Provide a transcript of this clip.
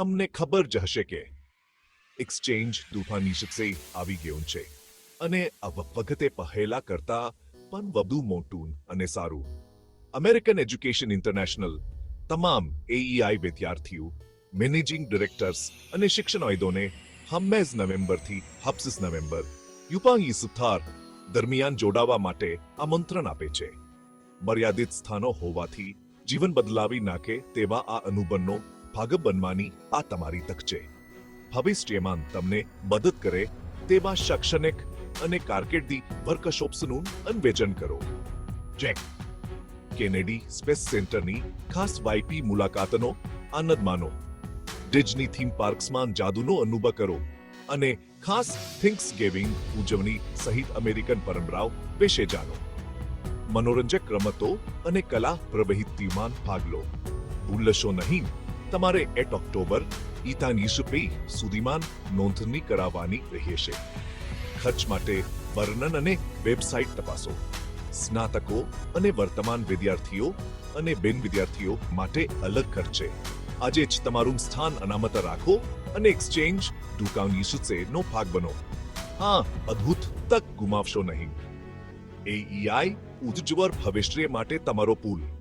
તમને ખબર જ હશે કે એક્સચેન્જ તૂફાની શિક્ષે આવી ગયું છે. અને આ વખતે પહેલા કરતા પણ વધુ મોટું અને સારું. અમેરિકન એજ્યુકેશન ઇન્ટરનેશનલ તમામ એઈઆઈ વિદ્યાર્થીઓ મેનેજિંગ ડિરેક્ટર્સ અને શિક્ષણવિદોને હંમેશ નવેમ્બરથી હપ્સિસ નવેમ્બર, યુપાંગી સુથાર દરમિયાન જોડાવા માટે આમંત્રણ આપે છે. મર્યાદિત સ્થાનો હોવાથી જીવન બદલાવી નાખે તેવા આ અનુબંધનો ભાગ બનવાની આ તમારી તક છે. ભવિષ્યમાં તમને મદદ કરે તેવા શૈક્ષણિક અને કારકિર્દી વર્કશોપ્સનું અન્વેષણ કરો. જેક કેનેડી સ્પેસ સેન્ટરની ખાસ વાઈપી મુલાકાતનો આનંદ માનો. ડિજની થીમ પાર્ક્સમાં જાદુનો અનુભવ કરો અને ખાસ થિંક્સ ગેવિંગ ઉજવણી સહિત અમેરિકન પરંપરાઓ વિશે જાણો. મનોરંજક રમતો અને કલા પ્રવૃત્તિમાં ભાગ લો. ભૂલશો નહીં. તમારે એટ ઓક્ટોબર ઈતાની સુપે સુધીમાં નોંધણી કરાવવાની રહેશે. ખર્ચ માટે વર્ણન અને વેબસાઇટ તપાસો. સ્નાતકો અને વર્તમાન વિદ્યાર્થીઓ અને બિન વિદ્યાર્થીઓ માટે અલગ ખર્ચે આજે જ તમારું સ્થાન અનામત રાખો અને એક્સચેન્જ દુકાન યીશુસે નો ભાગ બનો. હા, અદ્ભુત તક ગુમાવશો નહીં. એઈઆઈ ઉજ્જવળ ભવિષ્ય માટે તમારો પુલ.